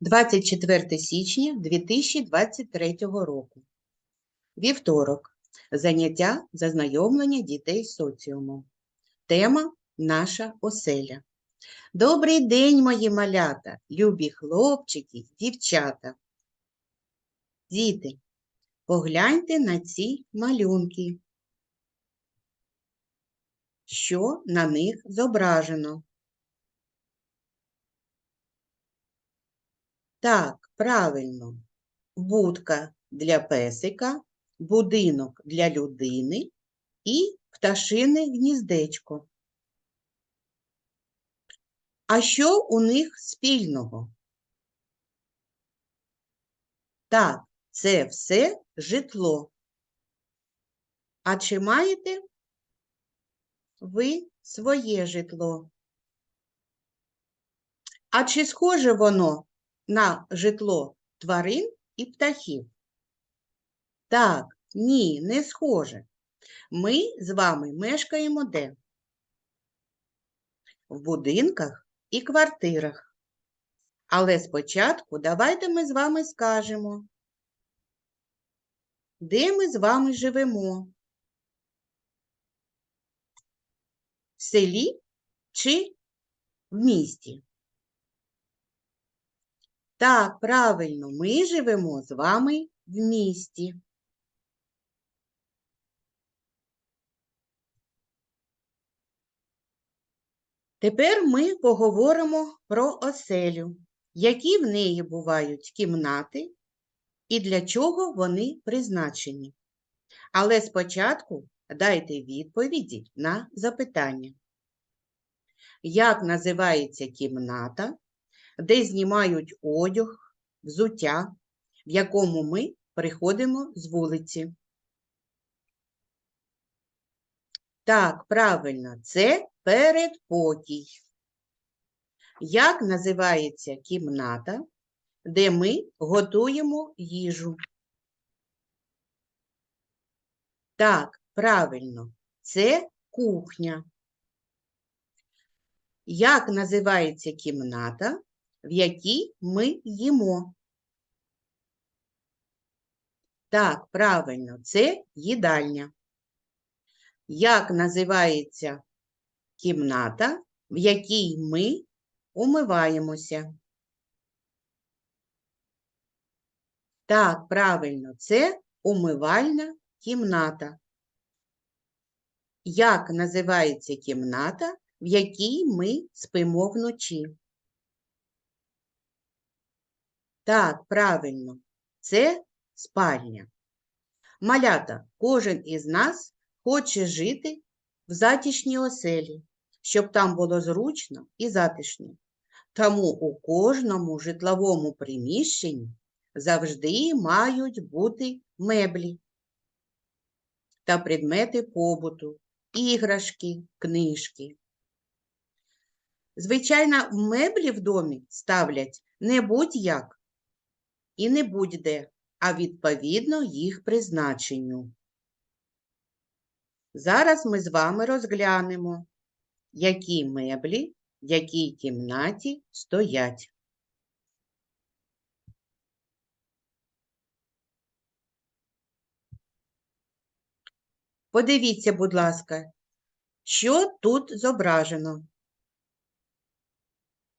24 січня 2023 року. Вівторок. Заняття зазнайомлення дітей з соціумом. Тема Наша оселя. Добрий день, мої малята, любі хлопчики, дівчата. Діти, погляньте на ці малюнки. Що на них зображено? Так, правильно. Будка для песика, будинок для людини і пташине гніздечко. А що у них спільного? Так, це все житло. А чи маєте ви своє житло? А чи схоже воно на житло тварин і птахів? Так, ні, не схоже. Ми з вами мешкаємо де? В будинках і квартирах. Але спочатку давайте ми з вами скажемо, де ми з вами живемо? В селі чи в місті? Так, правильно, ми живемо з вами в місті. Тепер ми поговоримо про оселю, які в неї бувають кімнати і для чого вони призначені. Але спочатку дайте відповіді на запитання. Як називається кімната, де знімають одяг, взуття, в якому ми приходимо з вулиці? Так, правильно, це передпокій. Як називається кімната, де ми готуємо їжу? Так, правильно, це кухня. Як називається кімната, в якій ми їмо? Так, правильно, це їдальня. Як називається кімната, в якій ми умиваємося? Так, правильно, це умивальна кімната. Як називається кімната, в якій ми спимо вночі? Так, правильно, це спальня. Малята, кожен із нас хоче жити в затишній оселі, щоб там було зручно і затишно. Тому у кожному житловому приміщенні завжди мають бути меблі та предмети побуту, іграшки, книжки. Звичайно, меблі в домі ставлять не будь-як і не будь-де, а відповідно їх призначенню. Зараз ми з вами розглянемо, які меблі в якій кімнаті стоять. Подивіться, будь ласка, що тут зображено.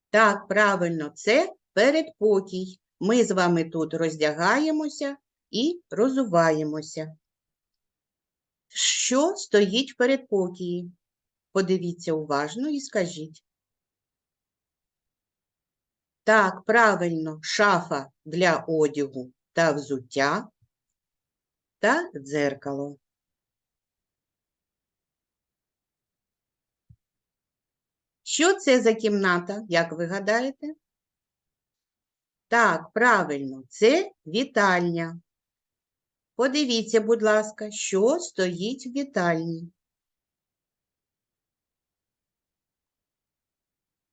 Так, правильно, це передпокій. Ми з вами тут роздягаємося і розуваємося. Що стоїть в передпокії? Подивіться уважно і скажіть. Так, правильно, шафа для одягу та взуття та дзеркало. Що це за кімната, як ви гадаєте? Так, правильно, це вітальня. Подивіться, будь ласка, що стоїть в вітальні.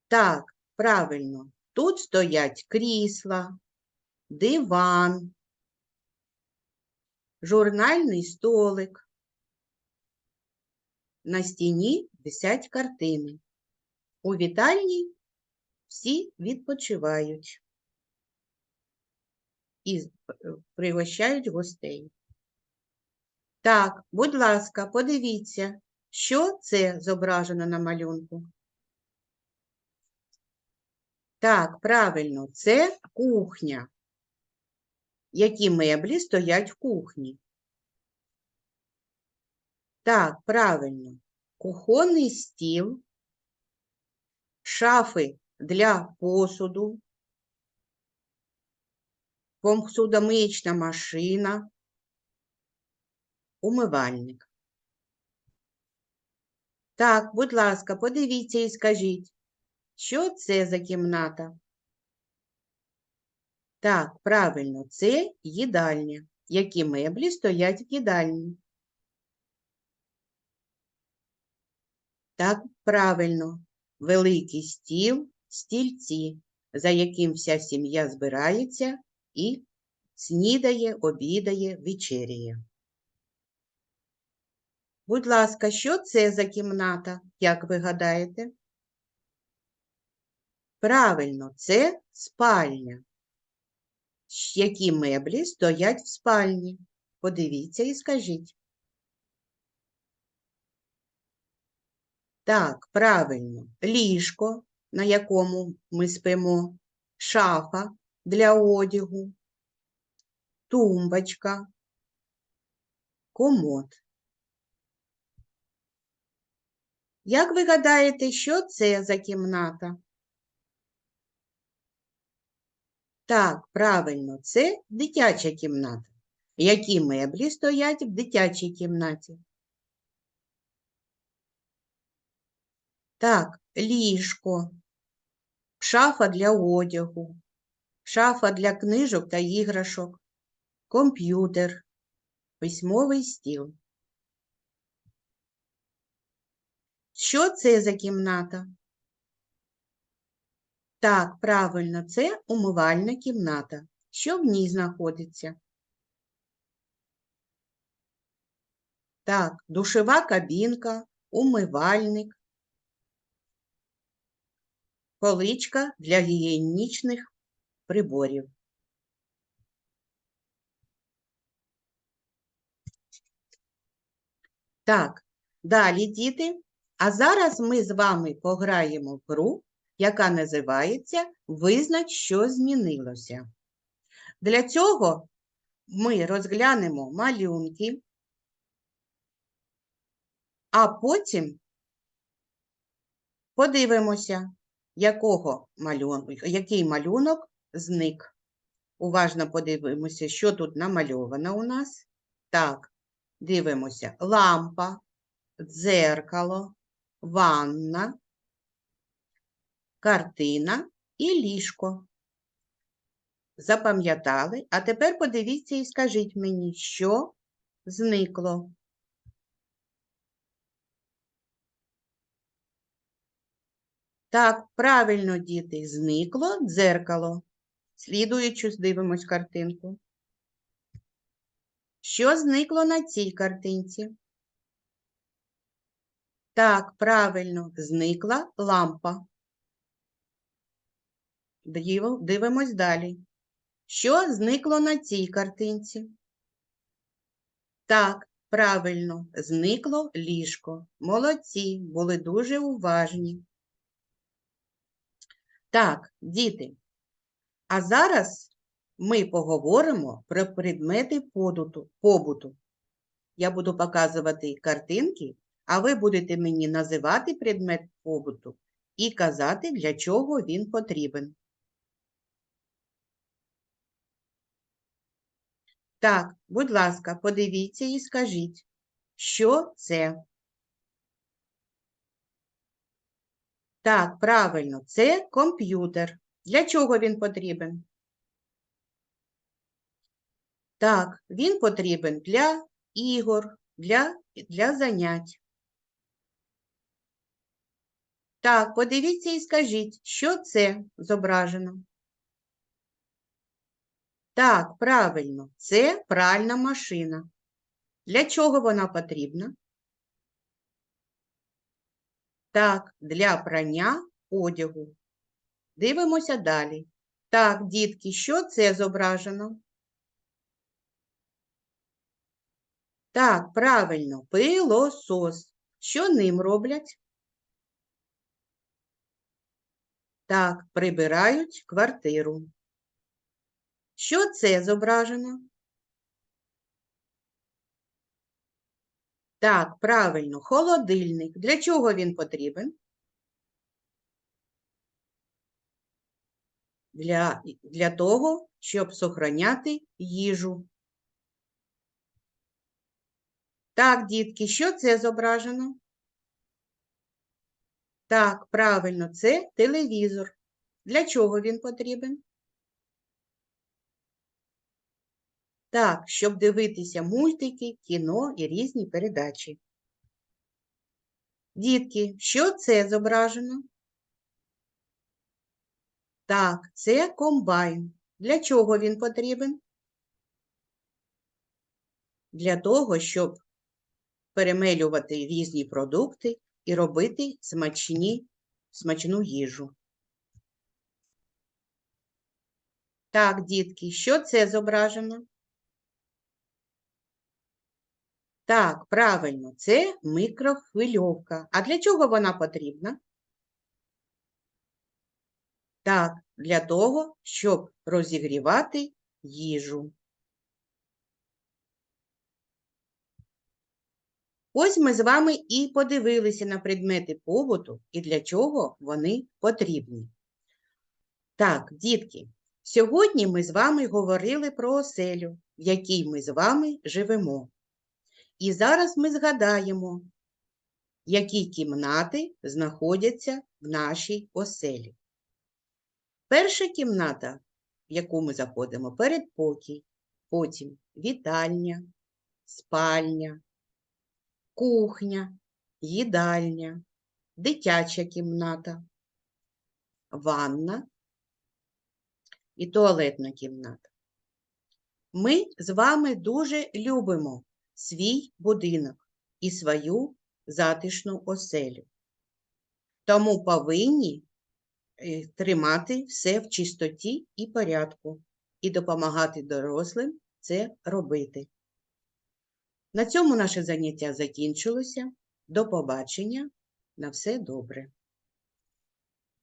Так, правильно, тут стоять крісла, диван, журнальний столик. На стіні висять картини. У вітальні всі відпочивають. І е, пригощають гостей. Так, будь ласка, подивіться, що це зображено на малюнку. Так, правильно, це кухня. Які меблі стоять в кухні? Так, правильно. Кухонний стіл, шафи для посуду, посудомиючна машина, умивальник. Так, будь ласка, подивіться і скажіть, що це за кімната? Так, правильно, це їдальня. Які меблі стоять в їдальні? Так, правильно, великий стіл, стільці, за яким вся сім'я збирається і снідає, обідає, вечеряє. Будь ласка, що це за кімната, як ви гадаєте? Правильно, це спальня. Які меблі стоять в спальні? Подивіться і скажіть. Так, правильно, ліжко, на якому ми спимо, шафа для одягу, тумбочка, комод. Як ви гадаєте, що це за кімната? Так, правильно, це дитяча кімната. Які меблі стоять в дитячій кімнаті? Так, ліжко, шафа для одягу, шафа для книжок та іграшок, комп'ютер, письмовий стіл. Що це за кімната? Так, правильно, це умивальна кімната. Що в ній знаходиться? Так, душова кабінка, умивальник, поличка для гігієнічних приборів. Так, далі, діти. А зараз ми з вами пограємо в гру, яка називається Визнач, що змінилося. Для цього ми розглянемо малюнки, а потім подивимося, якого малюн... який малюнок зник. Уважно подивимося, що тут намальовано у нас. Так, дивимося лампа, дзеркало, ванна, картина і ліжко. Запам'ятали? А тепер подивіться і скажіть мені, що зникло. Так, правильно, діти, зникло дзеркало. Слідуючу дивимось картинку. Що зникло на цій картинці? Так, правильно, зникла лампа. Дивимось далі. Що зникло на цій картинці? Так, правильно, зникло ліжко. Молодці, були дуже уважні. Так, діти. А зараз ми поговоримо про предмети побуту. Я буду показувати картинки, а ви будете мені називати предмет побуту і казати, для чого він потрібен. Так, будь ласка, подивіться і скажіть, що це? Так, правильно, це комп'ютер. Для чого він потрібен? Так, він потрібен для ігор, для, для занять. Так, подивіться і скажіть, що це зображено? Так, правильно, це пральна машина. Для чого вона потрібна? Так, для прання одягу. Дивимося далі. Так, дітки, що це зображено? Так, правильно, пилосос. Що ним роблять? Так, прибирають квартиру. Що це зображено? Так, правильно, холодильник. Для чого він потрібен? Для, для того, щоб сохраняти їжу. Так, дітки, що це зображено? Так, правильно, це телевізор. Для чого він потрібен? Так, щоб дивитися мультики, кіно і різні передачі. Дітки, що це зображено? Так, це комбайн. Для чого він потрібен? Для того, щоб перемелювати різні продукти і робити смачні, смачну їжу. Так, дітки, що це зображено? Так, правильно, це мікрохвильовка. А для чого вона потрібна? Так, для того, щоб розігрівати їжу. Ось ми з вами і подивилися на предмети побуту і для чого вони потрібні. Так, дітки, сьогодні ми з вами говорили про оселю, в якій ми з вами живемо. І зараз ми згадаємо, які кімнати знаходяться в нашій оселі. Перша кімната, в яку ми заходимо, передпокій, потім вітальня, спальня, кухня, їдальня, дитяча кімната, ванна і туалетна кімната. Ми з вами дуже любимо свій будинок і свою затишну оселю. Тому повинні тримати все в чистоті і порядку і допомагати дорослим це робити. На цьому наше заняття закінчилося. До побачення. На все добре.